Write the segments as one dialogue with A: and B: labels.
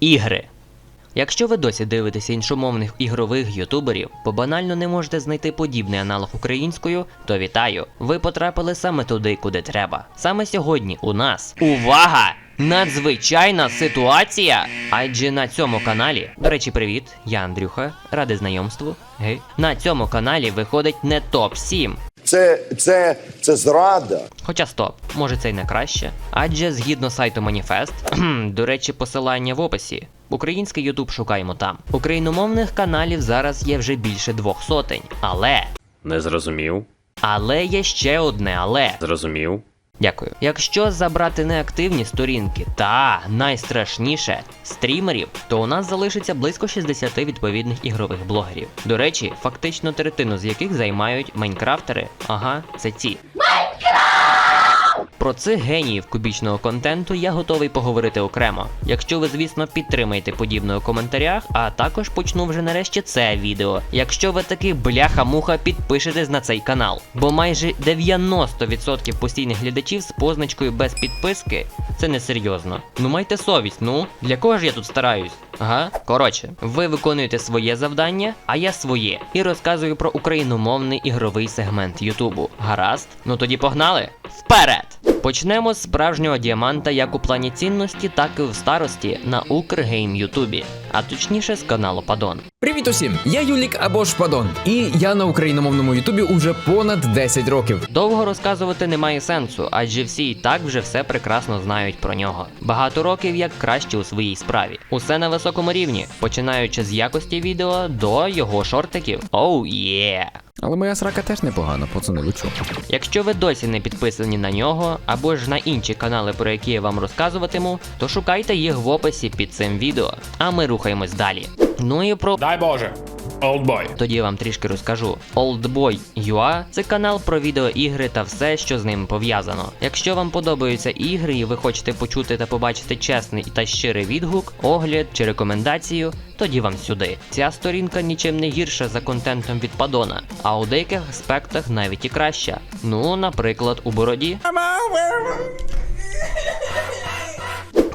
A: Ігри. Якщо ви досі дивитеся іншомовних ігрових ютуберів, бо банально не можете знайти подібний аналог українською, то вітаю! Ви потрапили саме туди, куди треба. Саме сьогодні у нас увага! Надзвичайна ситуація! Адже на цьому каналі, до речі, привіт, я Андрюха, радий знайомству. Гей. На цьому каналі виходить не топ 7
B: Це, це, це зрада.
A: Хоча стоп, може це й не краще. Адже згідно сайту Маніфест, до речі, посилання в описі. Український Ютуб шукаємо там. Україномовних каналів зараз є вже більше двох сотень. Але.
C: Не зрозумів.
A: Але є ще одне але.
C: Зрозумів.
A: Дякую. Якщо забрати неактивні сторінки та найстрашніше стрімерів, то у нас залишиться близько 60 відповідних ігрових блогерів. До речі, фактично третину з яких займають майнкрафтери. Ага, це ці. Про цих геніїв кубічного контенту я готовий поговорити окремо. Якщо ви, звісно, підтримаєте подібне у коментарях, а також почну вже нарешті це відео. Якщо ви таки бляха-муха підпишетесь на цей канал. Бо майже 90% постійних глядачів з позначкою без підписки це несерйозно. Ну майте совість, ну для кого ж я тут стараюсь? Ага, коротше, ви виконуєте своє завдання, а я своє. І розказую про україномовний ігровий сегмент Ютубу. Гаразд? Ну тоді погнали? Вперед! Почнемо з справжнього діаманта як у плані цінності, так і в старості на Укргейм Ютубі, а точніше з каналу Падон.
D: Привіт усім! Я Юлік або ж Падон, і я на україномовному Ютубі уже понад 10 років.
A: Довго розказувати немає сенсу, адже всі і так вже все прекрасно знають про нього. Багато років як краще у своїй справі. Усе на високому рівні, починаючи з якості відео до його шортиків. Оу є!
D: Але моя срака теж непогана, пацани, ви чого?
A: Якщо ви досі не підписані на нього або ж на інші канали, про які я вам розказуватиму, то шукайте їх в описі під цим відео. А ми рухаємось далі. Ну і про
E: Дай Боже. Олдбой.
A: тоді я вам трішки розкажу. Oldboy.ua – це канал про відеоігри та все, що з ним пов'язано. Якщо вам подобаються ігри і ви хочете почути та побачити чесний та щирий відгук, огляд чи рекомендацію, тоді вам сюди. Ця сторінка нічим не гірша за контентом від Падона, а у деяких аспектах навіть і краща. Ну, наприклад, у бороді.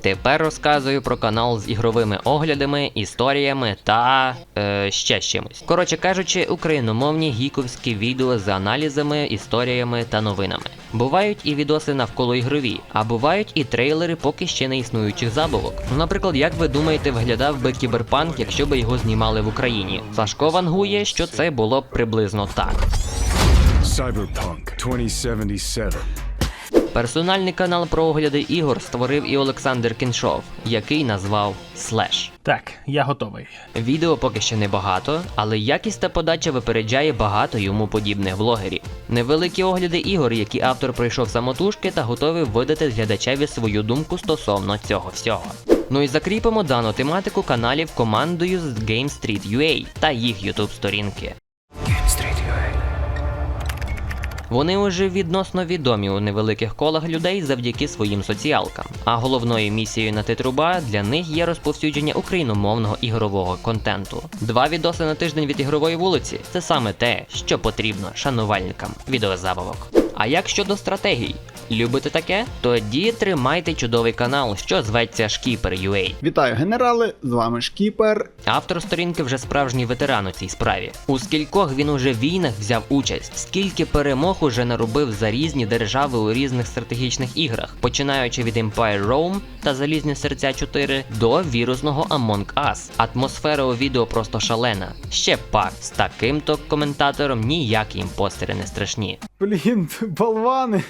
A: Тепер розказую про канал з ігровими оглядами, історіями та е, ще чимось. Коротше кажучи, україномовні гіковські відео з аналізами, історіями та новинами. Бувають і відоси навколо ігрові, а бувають і трейлери поки ще не існуючих забавок. Ну, наприклад, як ви думаєте, виглядав би кіберпанк, якщо би його знімали в Україні? Сашко вангує, що це було б приблизно так.
F: Cyberpunk 2077.
A: Персональний канал про огляди ігор створив і Олександр Кіншов, який назвав Слеш.
E: Так, я готовий.
A: Відео поки що небагато, але якість та подача випереджає багато йому подібних блогерів. Невеликі огляди ігор, які автор пройшов самотужки та готовий видати глядачеві свою думку стосовно цього всього. Ну і закріпимо дану тематику каналів командою з Game Street та їх YouTube сторінки. Вони уже відносно відомі у невеликих колах людей завдяки своїм соціалкам. А головною місією на Титруба для них є розповсюдження україномовного ігрового контенту. Два відоси на тиждень від ігрової вулиці це саме те, що потрібно шанувальникам відеозабавок. А як щодо стратегій? Любите таке? Тоді тримайте чудовий канал, що зветься Шкіпер.ua.
G: Вітаю, генерали! З вами Шкіпер.
A: Автор сторінки вже справжній ветеран у цій справі. У скількох він уже війнах взяв участь, скільки перемог уже наробив за різні держави у різних стратегічних іграх, починаючи від Empire Rome та Залізні серця 4 до вірусного Among Us. Атмосфера у відео просто шалена. Ще пак з таким то коментатором ніякі імпостери не страшні.
G: Блін, болвани.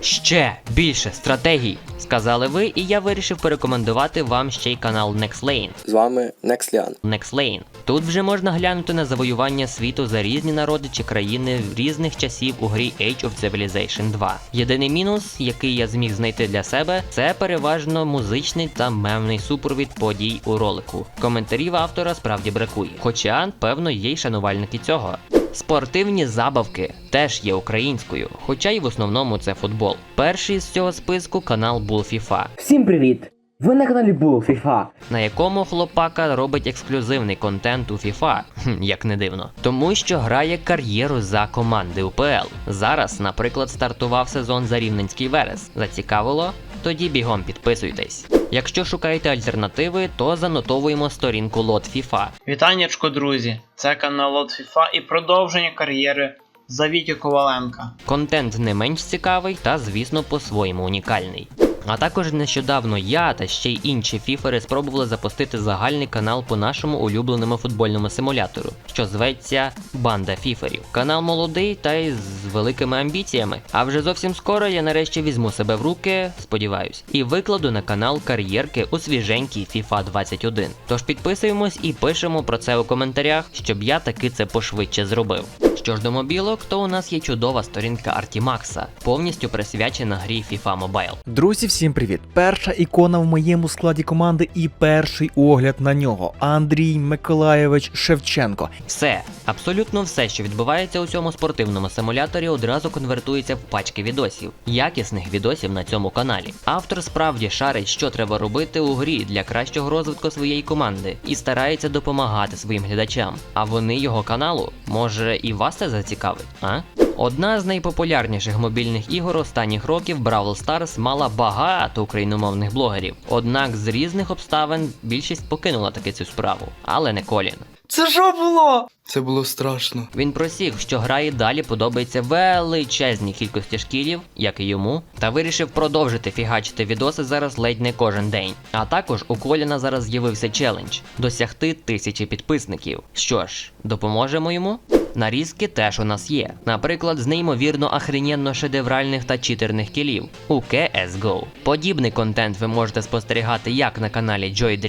A: Ще більше стратегій, сказали ви, і я вирішив порекомендувати вам ще й канал Nextlane.
H: З вами Нексліан.
A: Nextlane. Тут вже можна глянути на завоювання світу за різні народи чи країни в різних часів у грі Age of Civilization 2. Єдиний мінус, який я зміг знайти для себе, це переважно музичний та мемний супровід подій у ролику. Коментарів автора справді бракує. Хоча, певно, є й шанувальники цього. Спортивні забавки теж є українською, хоча й в основному це футбол. Перший з цього списку канал FIFA.
I: Всім привіт! Ви на каналі Bull FIFA.
A: на якому хлопака робить ексклюзивний контент у FIFA, як не дивно, тому що грає кар'єру за команди УПЛ. Зараз, наприклад, стартував сезон за Рівненський Верес. Зацікавило? Тоді бігом підписуйтесь. Якщо шукаєте альтернативи, то занотовуємо сторінку лот FIFA.
C: Вітаннячко, друзі! Це канал Лот FIFA і продовження кар'єри Завіті Коваленка.
A: Контент не менш цікавий та, звісно, по-своєму унікальний. А також нещодавно я та ще й інші фіфери спробували запустити загальний канал по нашому улюбленому футбольному симулятору, що зветься Банда Фіферів. Канал молодий та й з великими амбіціями. А вже зовсім скоро я нарешті візьму себе в руки, сподіваюсь, і викладу на канал кар'єрки у свіженькій FIFA 21. Тож підписуємось і пишемо про це у коментарях, щоб я таки це пошвидше зробив. Що ж до мобілок, то у нас є чудова сторінка Артімакса, повністю присвячена грі FIFA Mobile.
F: Друзі, всім привіт! Перша ікона в моєму складі команди і перший огляд на нього Андрій Миколаєвич Шевченко.
A: Все, абсолютно все, що відбувається у цьому спортивному симуляторі, одразу конвертується в пачки відосів, якісних відосів на цьому каналі. Автор справді шарить, що треба робити у грі для кращого розвитку своєї команди і старається допомагати своїм глядачам. А вони його каналу, може і вас це зацікавить, а? Одна з найпопулярніших мобільних ігор останніх років Brawl Stars мала багато україномовних блогерів. Однак з різних обставин більшість покинула таки цю справу, але не Колін.
C: Це що було?
H: Це було страшно.
A: Він просів, що гра і далі подобається величезній кількості шкілів, як і йому, та вирішив продовжити фігачити відоси зараз ледь не кожен день. А також у Коліна зараз з'явився челендж досягти тисячі підписників. Що ж, допоможемо йому? Нарізки теж у нас є. Наприклад, з неймовірно ахрененно шедевральних та читерних кілів у CSGO. Подібний контент ви можете спостерігати як на каналі Joy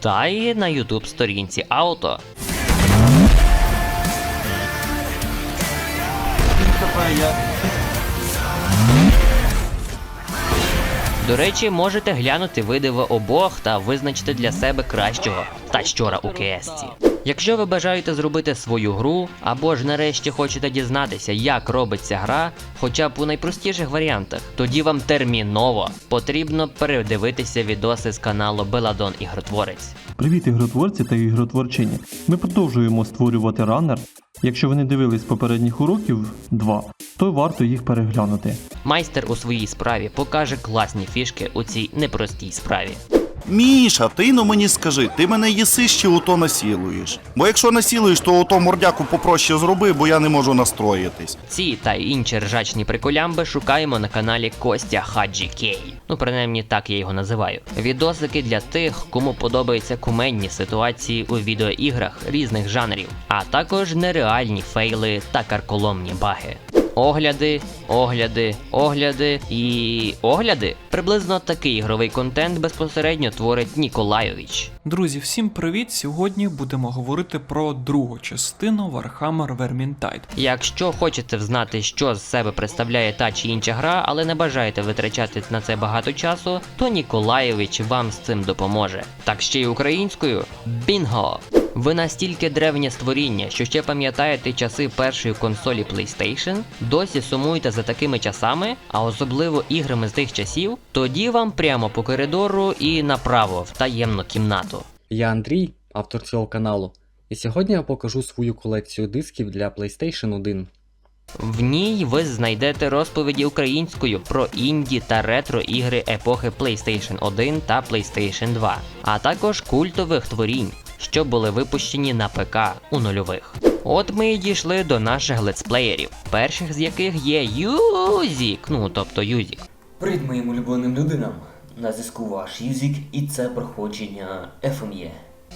A: та й на YouTube сторінці Auto. До речі, можете глянути видиво обох та визначити для себе кращого та щора у КСці. Якщо ви бажаєте зробити свою гру, або ж нарешті хочете дізнатися, як робиться гра, хоча б у найпростіших варіантах, тоді вам терміново потрібно передивитися відоси з каналу Беладон Ігротворець.
J: Привіт, ігротворці та ігротворчині. Ми продовжуємо створювати раннер. Якщо ви не дивились попередніх уроків два, то варто їх переглянути.
A: Майстер у своїй справі покаже класні фішки у цій непростій справі.
K: Міша, ти ну мені скажи, ти мене їсиш чи ото насілуєш? Бо якщо насілуєш, то ото мордяку попроще зроби, бо я не можу настроїтись.
A: Ці та інші ржачні приколямби шукаємо на каналі Костя Хаджі Кей. Ну, принаймні так я його називаю. Відосики для тих, кому подобаються куменні ситуації у відеоіграх різних жанрів, а також нереальні фейли та карколомні баги. Огляди, огляди, огляди і огляди. Приблизно такий ігровий контент безпосередньо творить Ніколайович.
L: Друзі, всім привіт! Сьогодні будемо говорити про другу частину Warhammer Vermintide.
A: Якщо хочете знати, що з себе представляє та чи інша гра, але не бажаєте витрачати на це багато часу, то Ніколаєвич вам з цим допоможе. Так ще й українською Бінго! Ви настільки древнє створіння, що ще пам'ятаєте часи першої консолі PlayStation, досі сумуєте за такими часами, а особливо іграми з тих часів, тоді вам прямо по коридору і направо в таємну кімнату.
I: Я Андрій, автор цього каналу, і сьогодні я покажу свою колекцію дисків для PlayStation 1.
A: В ній ви знайдете розповіді українською про інді та ретро ігри епохи PlayStation 1 та PlayStation 2, а також культових творінь, що були випущені на ПК у нульових. От ми і дійшли до наших летсплеєрів, перших з яких є Юзік, ну тобто Юзік.
M: Привіт моїм улюбленим людинам. На зв'язку ваш Юзік і це проходження. FME.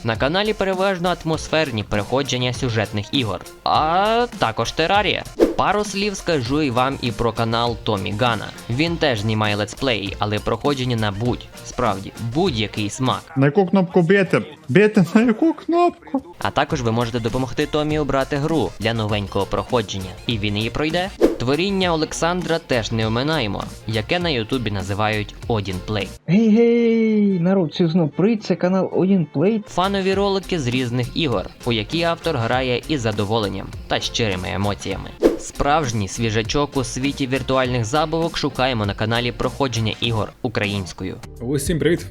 A: На каналі переважно атмосферні переходження сюжетних ігор, а також терарія. Пару слів скажу і вам і про канал Томі Гана. Він теж знімає летсплеї, але проходження на будь, справді, будь-який смак.
G: На яку кнопку бити? Бити на яку кнопку?
A: А також ви можете допомогти Томі обрати гру для новенького проходження, і він її пройде. Творіння Олександра теж не оминаємо, яке на Ютубі називають Одін Плей.
I: Гей гей, народ, це знов привіт, це канал Один Play.
A: Фанові ролики з різних ігор, у які автор грає із задоволенням та щирими емоціями. Справжній свіжачок у світі віртуальних забавок шукаємо на каналі проходження ігор українською.
D: Усім привіт!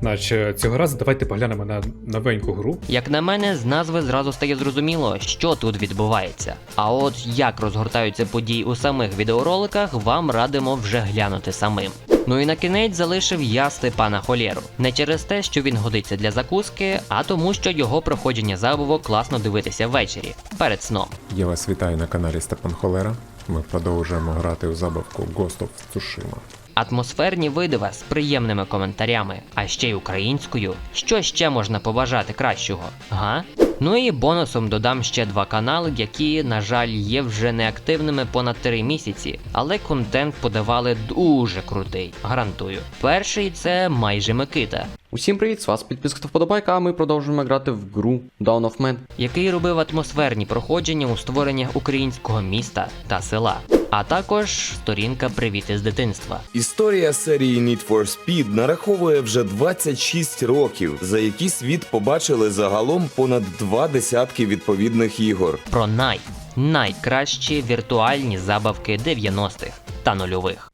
E: Наче цього разу давайте поглянемо на новеньку гру.
A: Як на мене, з назви зразу стає зрозуміло, що тут відбувається. А от як розгортаються події у самих відеороликах, вам радимо вже глянути самим. Ну і на кінець залишив я Степана Холєру. Не через те, що він годиться для закуски, а тому, що його проходження забавок класно дивитися ввечері перед сном.
G: Я вас вітаю на каналі Степан Холера. Ми продовжуємо грати у забавку Ghost of Tsushima.
A: Атмосферні видива з приємними коментарями, а ще й українською. Що ще можна побажати кращого? Га? Ну і бонусом додам ще два канали, які, на жаль, є вже неактивними понад 3 місяці, але контент подавали дуже крутий, гарантую. Перший це майже Микита,
I: Усім привіт, з вас підписка та вподобайка, а ми продовжуємо грати в гру Dawn of Man.
A: який робив атмосферні проходження у створеннях українського міста та села. А також сторінка Привіт із дитинства.
H: Історія серії Need for Speed нараховує вже 26 років, за які світ побачили загалом понад два десятки відповідних ігор.
A: про най найкращі віртуальні забавки 90-х та нульових.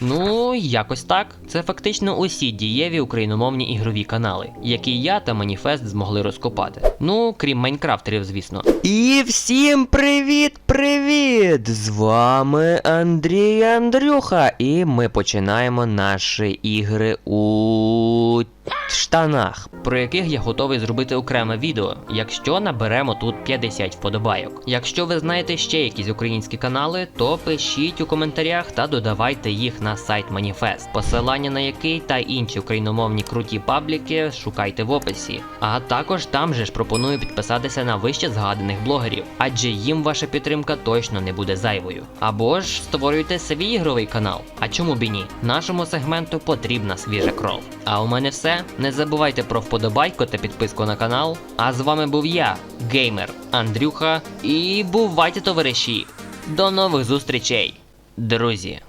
A: Ну, якось так. Це фактично усі дієві україномовні ігрові канали, які я та Маніфест змогли розкопати. Ну, крім майнкрафтерів, звісно. І всім привіт-привіт! З вами Андрій Андрюха, і ми починаємо наші ігри у штанах, про яких я готовий зробити окреме відео, якщо наберемо тут 50 вподобайок. Якщо ви знаєте ще якісь українські канали, то пишіть у коментарях та додавайте їх на сайт Маніфест, посилання на який та інші україномовні круті пабліки шукайте в описі. А також там же ж пропоную підписатися на вище згаданих блогерів, адже їм ваша підтримка точно не буде зайвою. Або ж створюйте свій ігровий канал. А чому б і ні? Нашому сегменту потрібна свіжа кров. А у мене Не забувайте про вподобайку та підписку на канал. А з вами був я, геймер Андрюха. І бувайте, товариші! До нових зустрічей, друзі!